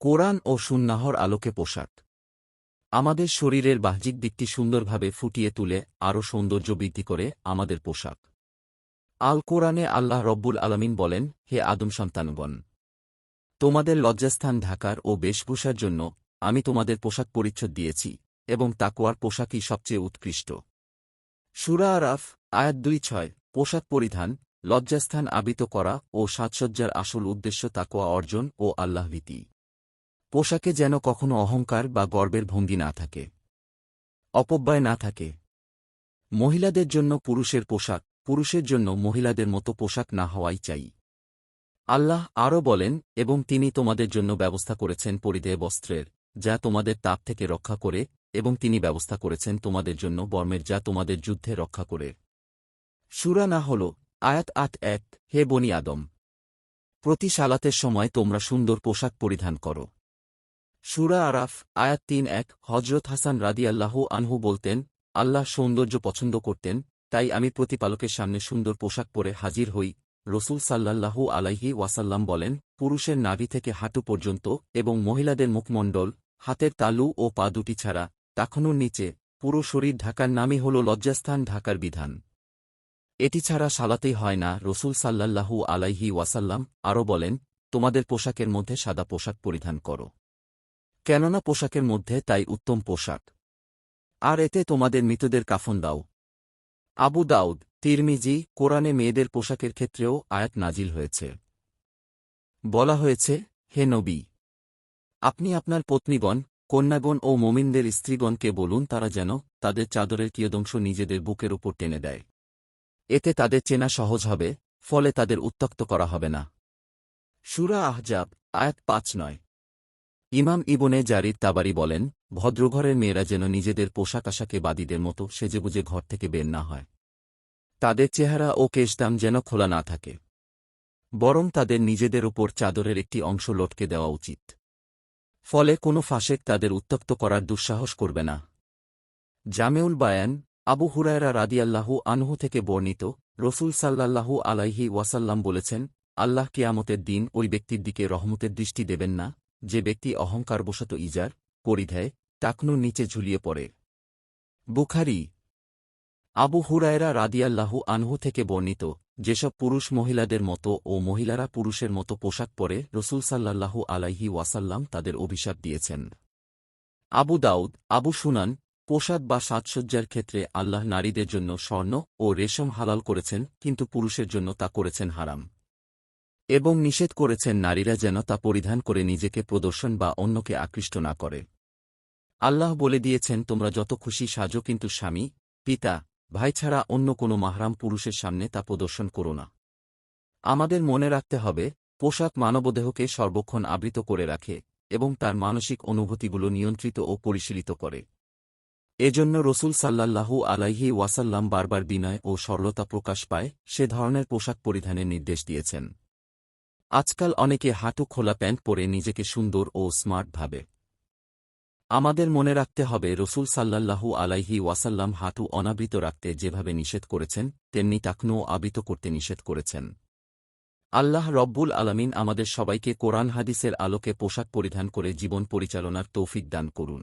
কোরআন ও সুন্নাহর আলোকে পোশাক। আমাদের শরীরের বাহ্যিক দিকটি সুন্দরভাবে ফুটিয়ে তুলে, আরও সৌন্দর্য বৃদ্ধি করে আমাদের পোশাক। আল কোরআনে আল্লাহ রব্বুল আলমিন বলেন, হে আদম সন্তানগণ! তোমাদের লজ্জাস্থান ঢাকার ও বেশভূষার জন্য আমি তোমাদের পোশাক পরিচ্ছদ দিয়েছি এবং তাকুয়ার পোশাকই সবচেয়ে উৎকৃষ্ট। সুরা আরাফ, আয়াত দুই ছয়, পোশাক পরিধান, লজ্জাস্থান আবিত করা ও সাজসজ্জার আসল উদ্দেশ্য তাকোয়া অর্জন ও আল্লাহভীতি পোশাকে যেন কখনো অহংকার বা গর্বের ভঙ্গি না থাকে। অপব্যয় না থাকে। মহিলাদের জন্য পুরুষের পোশাক, পুরুষের জন্য মহিলাদের মতো পোশাক না হওয়াই চাই। আল্লাহ আরও বলেন, এবং তিনি তোমাদের জন্য ব্যবস্থা করেছেন পরিধেয় বস্ত্রের, যা তোমাদের তাপ থেকে রক্ষা করে, এবং তিনি ব্যবস্থা করেছেন তোমাদের জন্য বর্মের, যা তোমাদের যুদ্ধে রক্ষা করে। সুরা না হল আয়াত আট এক, হে বনি আদম! প্রতি সালাতের সময় তোমরা সুন্দর পোশাক পরিধান করো। সুরা আরাফ, আয়াত তিন এক হজরত হাসান রাদিয়াল্লাহু আনহু বলতেন, আল্লাহ সৌন্দর্য পছন্দ করতেন, তাই আমি প্রতিপালকের সামনে সুন্দর পোশাক পরে হাজির হই। রসুল সাল্লাল্লাহু আলাইহি ওয়াসাল্লাম বলেন, পুরুষের নাভি থেকে হাঁটু পর্যন্ত এবং মহিলাদের মুখমণ্ডল, হাতের তালু ও পা দুটি ছাড়া টাখনুর নিচে, পুরো শরীর ঢাকার নামই হল লজ্জাস্থান ঢাকার বিধান। এটি ছাড়া সালাতেই হয় না, রসুল সাল্লাল্লাহু আলাইহি ওয়াসাল্লাম আরও বলেন, তোমাদের পোশাকের মধ্যে সাদা পোশাক পরিধান করো। কেননা পোশাকের মধ্যে তাই উত্তম পোশাক। আর এতে তোমাদের মৃতদের কাফন দাও। আবু দাউদ, তিরমিজি, কোরআনে মেয়েদের পোশাকের ক্ষেত্রেও আয়াত নাজিল হয়েছে। বলা হয়েছে, হে নবী! আপনি আপনার পত্নীগণ, কন্যাগণ ও মোমিনদের স্ত্রীগণকে বলুন তারা যেন তাদের চাদরের কিয়দংশ নিজেদের বুকের উপর টেনে দেয়। এতে তাদের চেনা সহজ হবে, ফলে তাদের উত্তক্ত করা হবে না। সুরা আহজাব, আয়াত পাঁচ নয়। ইমাম ইবনে জারির তাবারি বলেন, ভদ্রঘরের মেয়েরা যেন নিজেদের পোশাক আশাকে বাদীদের মতো সেজেবুজে ঘর থেকে বের না হয়। তাদের চেহারা ও কেশদাম যেন খোলা না থাকে। বরং তাদের নিজেদের ওপর চাদরের একটি অংশ লটকে দেওয়া উচিত। ফলে কোনো ফাঁসেক তাদের উত্তক্ত করার দুঃসাহস করবে না। জামেউল বায়ান, আবু হুরায়রা রাদিয়াল্লাহু আনহু থেকে বর্ণিত রসুল সাল্লাল্লাহু আলাইহি ওয়াসাল্লাম বলেছেন, আল্লাহ কিয়ামতের দিন ওই ব্যক্তির দিকে রহমতের দৃষ্টি দেবেন না যে ব্যক্তি অহংকারবশত ইজার পরিধেয় টাকনুর নিচে ঝুলিয়ে পড়ে। বুখারি। আবু হুরায়রা রাদিয়াল্লাহু আনহু থেকে বর্ণিত, যেসব পুরুষ মহিলাদের মতো ও মহিলারা পুরুষের মতো পোশাক পরে রসুল সাল্লাল্লাহু আলাইহি ওয়াসাল্লাম তাদের অভিশাপ দিয়েছেন। আবু দাউদ, আবু সুনান, পোশাক বা সাজসজ্জার ক্ষেত্রে আল্লাহ নারীদের জন্য স্বর্ণ ও রেশম হালাল করেছেন, কিন্তু পুরুষের জন্য তা করেছেন হারাম। এবং নিষেধ করেছেন নারীরা যেন তা পরিধান করে নিজেকে প্রদর্শন বা অন্যকে আকৃষ্ট না করে। আল্লাহ বলে দিয়েছেন, তোমরা যত খুশি সাজো, কিন্তু স্বামী, পিতা, ভাই ছাড়া অন্য কোনো মাহরাম পুরুষের সামনে তা প্রদর্শন করো না। আমাদের মনে রাখতে হবে, পোশাক মানবদেহকে সর্বক্ষণ আবৃত করে রাখে এবং তার মানসিক অনুভূতিগুলো নিয়ন্ত্রিত ও পরিশীলিত করে। এজন্য রসুল সাল্লাল্লাহু আলাইহি ওয়াসাল্লাম বারবার বিনয় ও সরলতা প্রকাশ পায়, সে ধরনের পোশাক পরিধানের নির্দেশ দিয়েছেন। আজকাল অনেকে হাঁটু খোলা প্যান্ট পরে নিজেকে সুন্দর ও স্মার্ট ভাবে। আমাদের মনে রাখতে হবে, রসুল সাল্লাল্লাহু আলাইহি ওয়াসাল্লাম হাঁটু অনাবৃত রাখতে যেভাবে নিষেধ করেছেন, তেমনি টাকনুও আবৃত করতে নিষেধ করেছেন। আল্লাহ রব্বুল আলমিন আমাদের সবাইকে কোরআন হাদিসের আলোকে পোশাক পরিধান করে জীবন পরিচালনার তৌফিক দান করুন।